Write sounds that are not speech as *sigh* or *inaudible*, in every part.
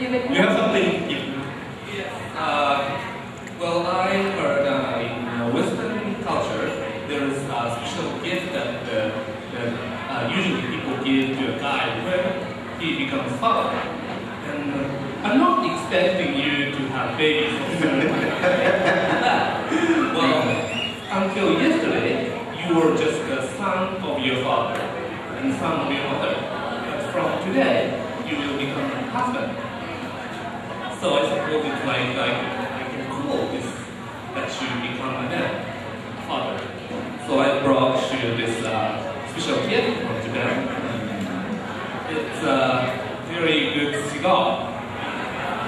you have something to give. Uh, well, I heard uh, in uh, Western culture there is a special gift that, uh, that uh, usually people give to a guy when he becomes father. And I'm not expecting you to have babies. *laughs* Well, until yesterday, you were just the son of your father and son of your mother. But from today, you will become a husband. So I suppose it's like, like I can this that shoe become my dad, father. So I brought you this uh, special gift from Japan. It's a very good cigar.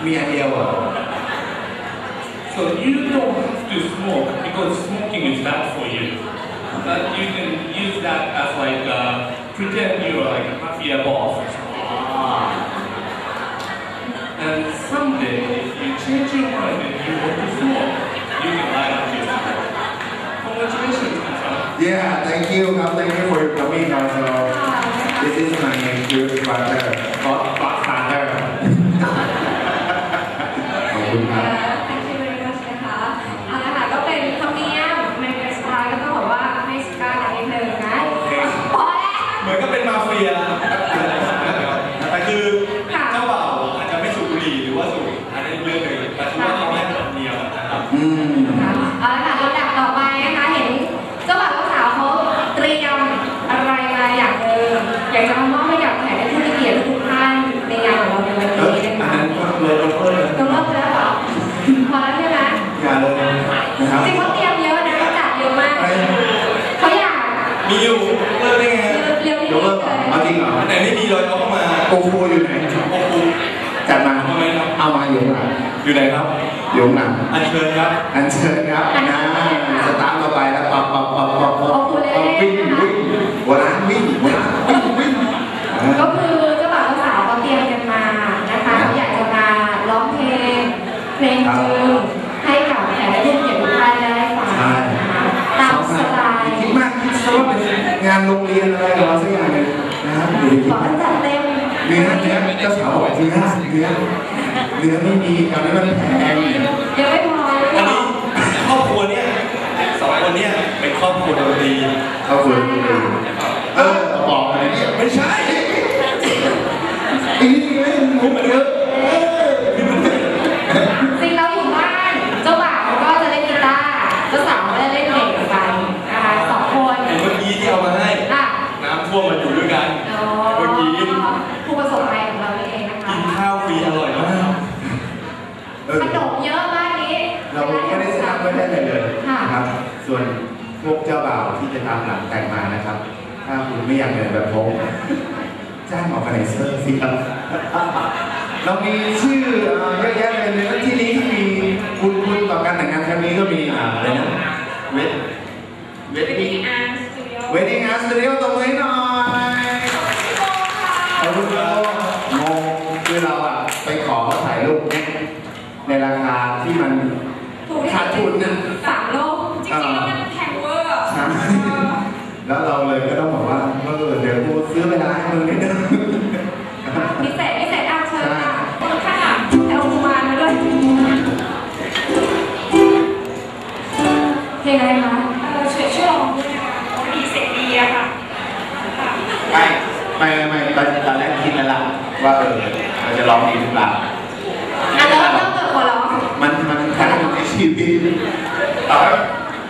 Miyagiyawa. So you don't have to smoke because smoking is bad for you. But you can use that as like, uh, pretend you're like a mafia boss you, God bless you for coming. This is my first. อย่าเลยนะครับ จริงเขาเตรียมเยอะนะเขาจัดเยอะมากเขาอยากมีอยู่เลิกได้ไงเร็วๆนิดยกนึเลิงกเลก่อนเอายจริงเหรออันไหนไม่มีเลยเอาเข้ามาโกฟูอยู่ไหนโอ้โหจัดมาทำไมครับเอามาอยู่ข้างหลังอยู่ไหนครับอยู่ข้างหลังอัญเชิญครับอันเชิญครับนะสตาร์ทเราไปแล้วปับปับปับปับปับวิ่งวิ่งหัวร้านวิ่งหัวร้านวิ่งวิ่งก็คือเจ้าบ่าวเจ้าสาวเขาเตรียมกันมานะคะเขาอยากจะมาร้องเพลงเพลงจึง โรงเรียนอะไรหราสักอย่างหนึงนะครับอยู่ดีขอให้จัดเต็มเนื้อเนื้อเจ้าสาวบอกว่าเนื้อเนื้อเนื้อไม่มีตอนนี้มันแพงยังไม่พอเยอันนี้ครอบครัวเนี่ยสองคนเนี่ยเป็นครอบครัวดนตรีเขาฝืนเออบอกอะไรเนี่ย ไม่ใช่ อีนี่ไม่มุกเยอะ จริงเราอยู่บ้านเจ้าบ่าวก็จะเล่นกีตาร์เจ้าสาวก็จะเล่นเบสไปนะคะสองคน ไอ้เมื่อกี้ที่เอามาให้ อะ น้ำท่วมมันอยู่ด้วยกัน อ๋อ เมื่อกี้ ผู้ประสบภัยของเราเองนะคะ กินข้าวฟรีอร่อยมาก เออ ขนมเยอะมากนี้ เราไม่ได้ทราบไม่ได้อะไรเลยนะครับ ส่วนพวกเจ้าบ่าวที่จะตามหลังแต่งมานะครับ ถ้า เหนื่อยแบบผมจ้างออกกันไนเซอร์สิครับ เรามีชื่อเยอะแยะเลยในที่นี้ที่มีคุณคุณต่อการแต่งงานครั้งนี้ก็มีอ่าอะไรนะเวท ต่อให้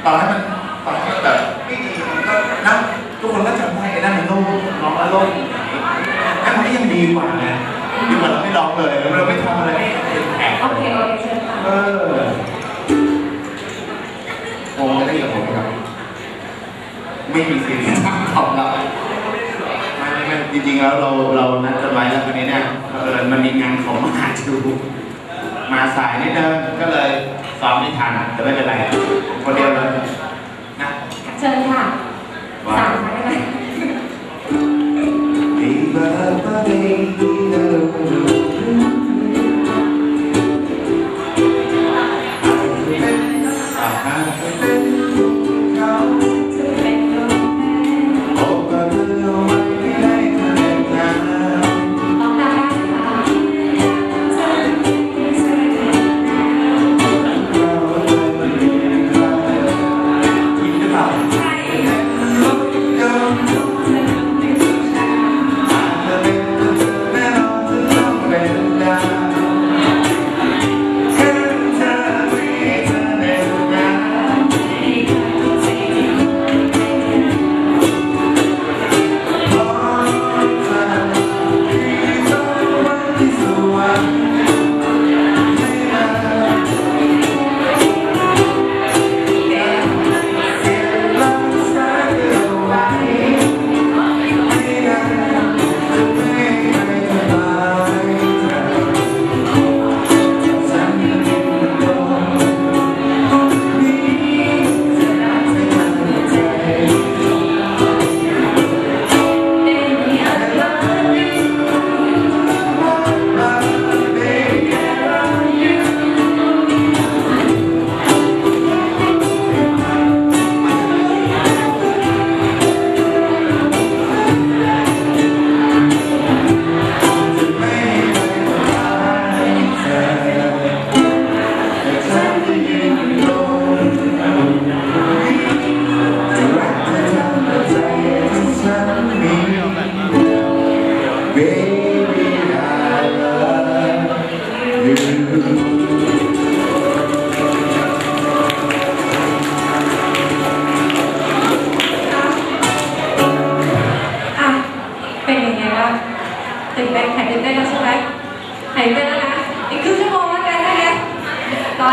ต่อให้มันต่อให้มันแบบไม่ดีมันก็นะทุกคนก็จำได้ไอ้นั่นมันโล่งร้องแล้วโล่งนั่มันก็ยังดีกว่าไงดีกว่าเราไม่ร้องเลยเราไม่ทำอะไรไม่เป็นแผลโอเคโอเคเชิญค่ะเออโอ้ไม่ได้กับผมครับ ไม่มีสิ่งที่ทำของเราไม่ไม่ไม่จริงๆแล้วเราเรานัดกันไว้แล้ววันนี้เนี่ยเออมันมีงานของมหาจูมาสายนิดนึงก็เลย ซ้อมไม่ทันแต่ไม่เป็นไรคนเดียวเลยนะเชิญค่ะสาม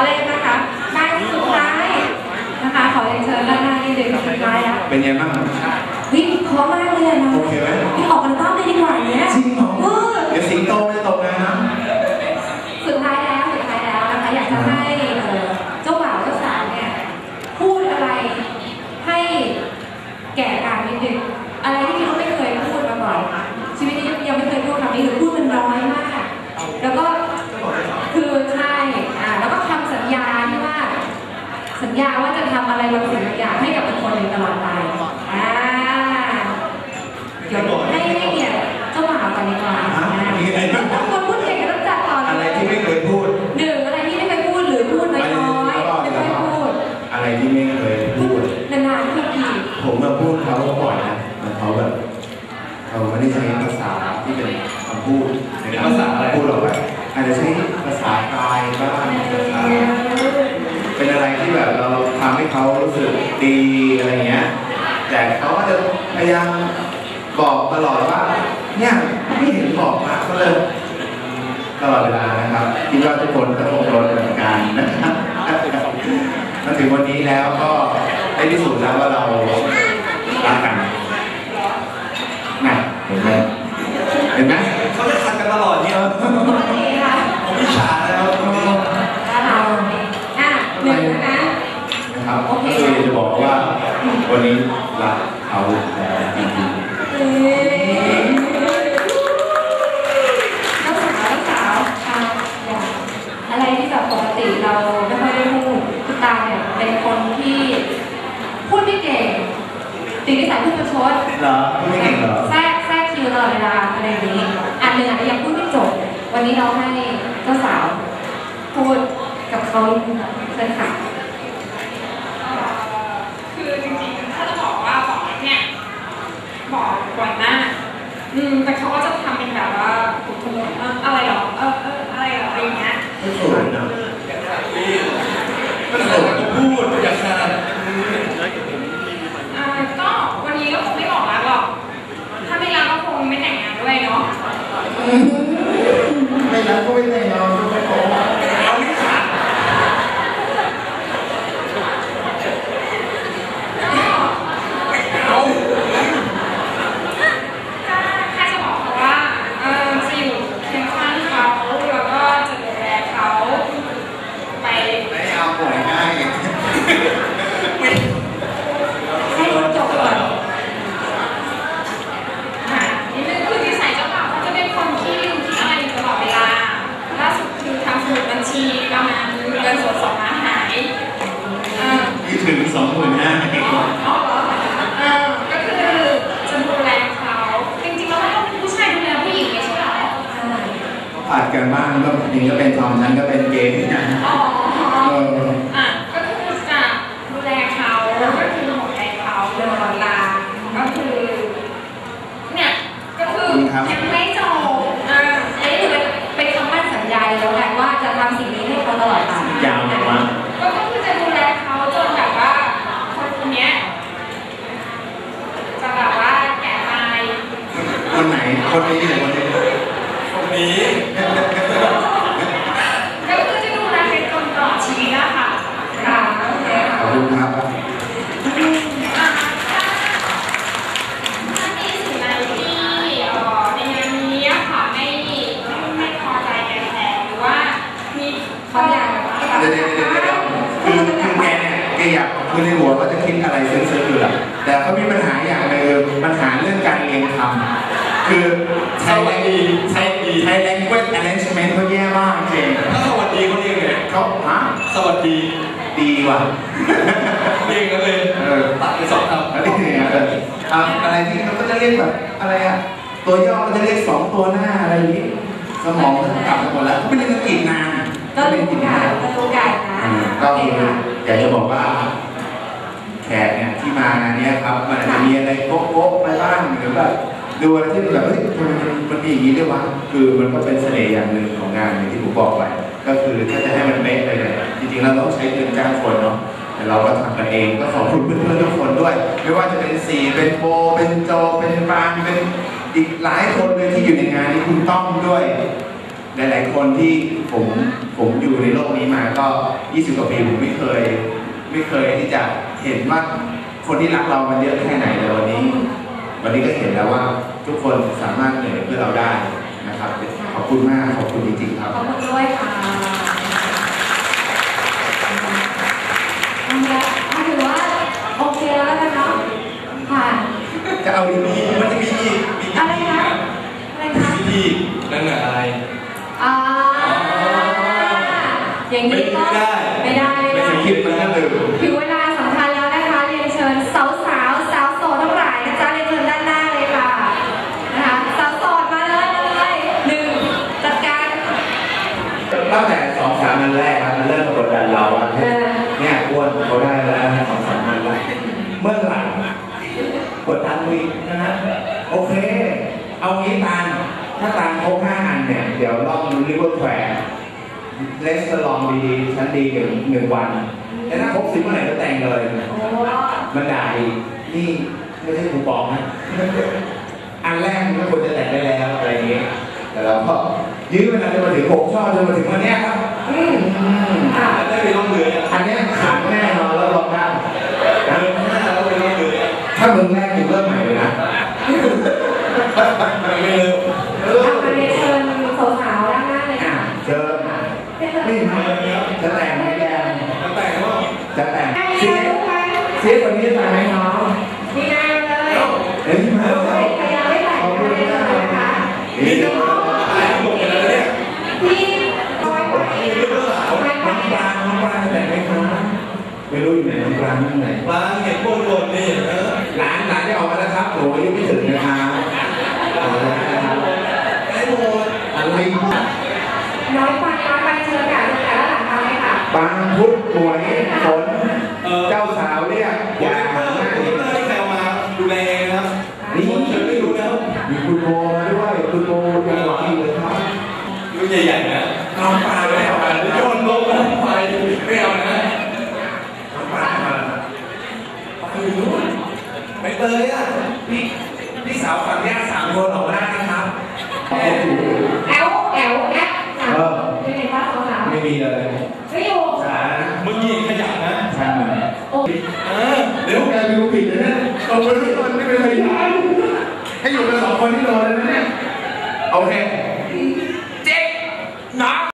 เล่นนะคะมาสุดท้ายนะคะ ขอเรียนเชิญด้านหน้านี่เลยสุดท้ายแล้วเป็นไงบ้างวิเพราะมากเลยอะนะโอเคไหมพี่ออกกันบ้างเลยดีกว่าเนี้ยจริงเหรอเออเดี๋ยวสิงโตจะตกงานนะ สุดท้ายแล้วสุดท้ายแล้วนะคะ อยากจะให้เอ่อเจ้าบ่าวเจ้าสาวเนี่ยพูดอะไรให้แก่การนิดนึงอะไรที่เขาไม่เคยพูดมาก่อนชีวิตนี้ยังไม่เคยพูดคำนี้หรือพูดมันน้อยมาก แล้วก็คือใช่อ่าแล้วก็คำสัญญาที่ว่า สั ญญาว่าจะทำอะไรบางสิ่งบางอย่างให้กับคนหนึ่งตลอดไปอ่าเดี๋ยวให้ให้เกียรติเจ้าบ่าวก่อนดีกว่าฮะมีอะไรบ้างต้องคนพูดเก่งก็ต้องจัดต่ออะไรที่ไม่เคยพูด หนึ่งอะไรที่ไม่เคยพูดหรือพูดน้อยๆไม่ค่อยพูดอะไรที่ไม่เคยพูพูด ดนานๆพูดทีผมมาพูดเขาก่อนนะมันเขาแบบเขาไม่ได้ใช้ภาษาที่เป็นคำพูดในกเป็นภาษาอะไร พูดหรอกแบบอาจจะใช้ ดีอะไรเงี้ย แต่เขาก็จะพยายามบอกตลอดว่า เนี่ยไม่เห็นบอกมาก็เลยตลอดเวลานะครับคิดว่าทุกคนก็คงโดนเหมือนกันนะครับมาถึงวันนี้แล้วก็ได้พิสูจน์แล้วว่าเรารักกันน่ะเห็นไหมเห็นไหม เขาจะทันกันตลอดเนี่ย โอเคค่ะ ผมอิจฉาแล้ว นะคะอะหนึ่งนะคะ นะครับ โอเค ก็คือจะบอกว่าวันนี้รักเขาแล้วจริง เอ้ยเจ้าสาวเจ้าสาวอะอย่างอะไรที่แบบปกติเราไม่ค่อยได้พูดคุณตาเนี่ยเป็นคนที่พูดไม่เก่ง ติดนิสัยพูดประชดๆเหรอพูดไม่เก่งเหรอแทรกแทรกคิวตลอดเวลาอะไรอย่างนี้ อันหนึ่งอาจจะยังพูดไม่จบ วันนี้เราให้เจ้าสาว พูดกับเขาเชิญค่ะคือจริงๆถ้าจะบอกว่าบอกเนี่ยบอกก่อนหน้า อืมแต่เขาก็จะทำเป็นแบบว่าถูกทะลุเอออะไรหรอเออเอออะไรหรออะไรอย่างเงี้ยไม่สวยนะก็เลยผมพูดอยากขนาด อ่าก็วันนี้ก็คงไม่บอกรักหรอก ถ้าไม่รักก็คงไม่แต่งงานด้วยเนาะ ไม่รักก็ไม่ได้นอนไม่ขอ เอาไม่ขาด เอา ถ้าถ้าจะบอกเขาว่าเออจะอยู่เคียงข้างเขาแล้วก็จะดูแลเขาไป ไม่เอาป่วยง่าย ให้พูดจบก่อน อะนิดนึงคือนิสัยเจ้าบ่าวเขาจะเป็นคนที่ลืมคิดอะไรอยู่ตลอดเวลา ล่าสุดคือทำสมุดบัญชีประมาณเงินสดสองล้านหายเออ ที่ถึงสองหมื่นห้าเอง อ๋อเหรอเออก็คือจะดูแลเขาจริงๆแล้วมันต้องเป็นผู้ชายดูแลผู้หญิงไม่ใช่เหรอ ผัดกันบ้างก็นี่ก็เป็นทอมฉันก็เป็นเกย์นะอ๋อเอออะก็คือจะดูแลเขาก็คือห่วงใยเขาตลอดเวลาก็คือเนี่ยก็คือยังไม่จบอ่าอันนี้ถือเป็นเป็นคำมั่นสัญญาแล้วแหละว่าจะทำสิ่งนี้ให้เขาตลอดไปยาวมากก็คือจะดูแลเขาจนแบบว่าคนคนเนี้ยจะแบบว่าแก่ตายคนไหนคนนี้หรือคนนี้ค นี้ ก็คือจะดูแลเป็นคนตลอดชีวิตอะค่ะค่ะโอเคขอบค่ะคุณครับอ่าถ้ามีสิ่งใดที่เอ่อในงานนี้อะค่ะไม่ไม่พอใจแกแทนหรือว่ามีขาอยากเดี๋ยวเดี๋ยวเดี๋ยวเดี๋ยวคือคือแกเนี่ยแกอยากคือในหัวเขาจะคิดอะไรซึ้งๆอยู่แหละแต่เขามีปัญหา ดีว่ะเรียกกันเลยเออตัดไปสองคำอะไรเนี่ยเออเอาอะไรที่เขาก็จะเรียกแบบอะไรอะตัวย่อก็จะเรียกสองตัวหน้าอะไรอย่างนี้ สมองมันกลับไปหมดแล้วเขาไม่เรียนอังกฤษนานก็เขาเรียนรู้อังกฤษกันนานก็รู้กันนะอืมโอก็เคคือค่ะอยากจะบอกว่า แขกเนี่ยที่มางานเนี้ยครับ มันอาจจะมีอะไรโก๊ะๆไปบ้างหรือแบบดูอะไรที่แบบเฮ้ยทำไมมันมันมีอย่างนี้ด้วยวะคือมันก็เป็นเสน่ห์อย่างหนึ่งของงานอย่างที่ผมบอกไป ก็คือถ้าจะให้มันเป๊ะเลยเนี่ยจริงๆเราต้องใช้เงินจ้างคนเนาะแต่เราก็ทำกันเองก็ขอบคุณเพื่อนๆทุกคนด้วย ไม่ว่าจะเป็นสีเป็นโบเป็นโจเป็นปางเป็นอีกหลายคนเลยที่อยู่ในงานนี้คุณต้อมด้วยหลายๆคนที่ผมผมอยู่ในโลกนี้มาก็ 20 กว่าปีผมไม่เคย ไม่เคยที่จะเห็นว่าคนที่รักเรามันเยอะแค่ไหนเลยวันนี้ วันนี้ก็เห็นแล้วว่าทุกคนสามารถเหนื่อยเพื่อเราได้นะครับ ขอบคุณมาก ขอบคุณจริงๆครับ ขอบคุณด้วยค่ะเอาละเอาถือว่าโอเคแล้วกันเนาะผ่านจะเอาดีมีมันจะมีอีกมีอะไรคะอะไรคะอีกนั่นแหละอะไรอ่าอย่างนี้ก็ไม่ได้ ไม่ได้ไม่ไม่ได้ใช่คิดมันก็ลืมถึงเวลาสำคัญแล้วนะคะเรียนเชิญสาวสาวๆสาวโสดทั้งหลายนะจ๊ะเรียนเชิญด้านหน้าเลยค่ะนะคะสาวโสดมาเลยหนึ่งจัดการ ตั้งแต่สองสามวันแรกมันเริ่มกดดันเราเออเนี่ยอ้วนเขาได้แล้วสองสามวันแรกเมื่อไหร่กดดันวีนะฮะโอเค เอางี้ตาลถ้าตาลครบห้าอันเนี่ย เดี๋ยวลองริเวอร์แควร์เลสลองดีชั้นดีหนึ่งหนึ่งวันแต่ถ้าครบสิบเมื่อไหร่ก็แต่งเลยมันด่าอีนี่ไม่ใช่คูปองนะอันแรกมันควรจะแต่งได้แล้วอะไรอย่างเงี้ยแต่เราก็ ยื้อเวลาจนมาถึงหกช่อจนมาถึงวันเนี้ยครับ อืมค่ะได้ไปล่องเรืออันเนี้ยขังแน่นอนแล้วลองได้เดินหน้าแล้วไปล่องเรือถ้ามึงแรกมึงเริ่มใหม่เลยนะไม่ เห็นบนบนนี่เออหลานหลานได้ออกมาแล้วครับหนูอายุไม่ถึงนะครับออกมาแล้วนะครับไอ้โมดอะไรน้อยไปน้อยไปเชิญค่ะเชิญค่ะด้านหลังมาเลยค่ะบางพุทธหวย เตยอะพี่พี่สาวฝั่งญาติสามคนออกมาได้นะครับแอลแอลแอปไม่เห็นว่าเขาหาไม่มีเลยไม่อยู่สามึงยิงขยับนะช่างมันโอ้เออเดี๋ยวแกไปดูผิดเลยนะตรงไปทุกคนไม่เป็นไรย้ายให้อยู่กันสองคนที่โดนเลยนะเนี่ยโอเค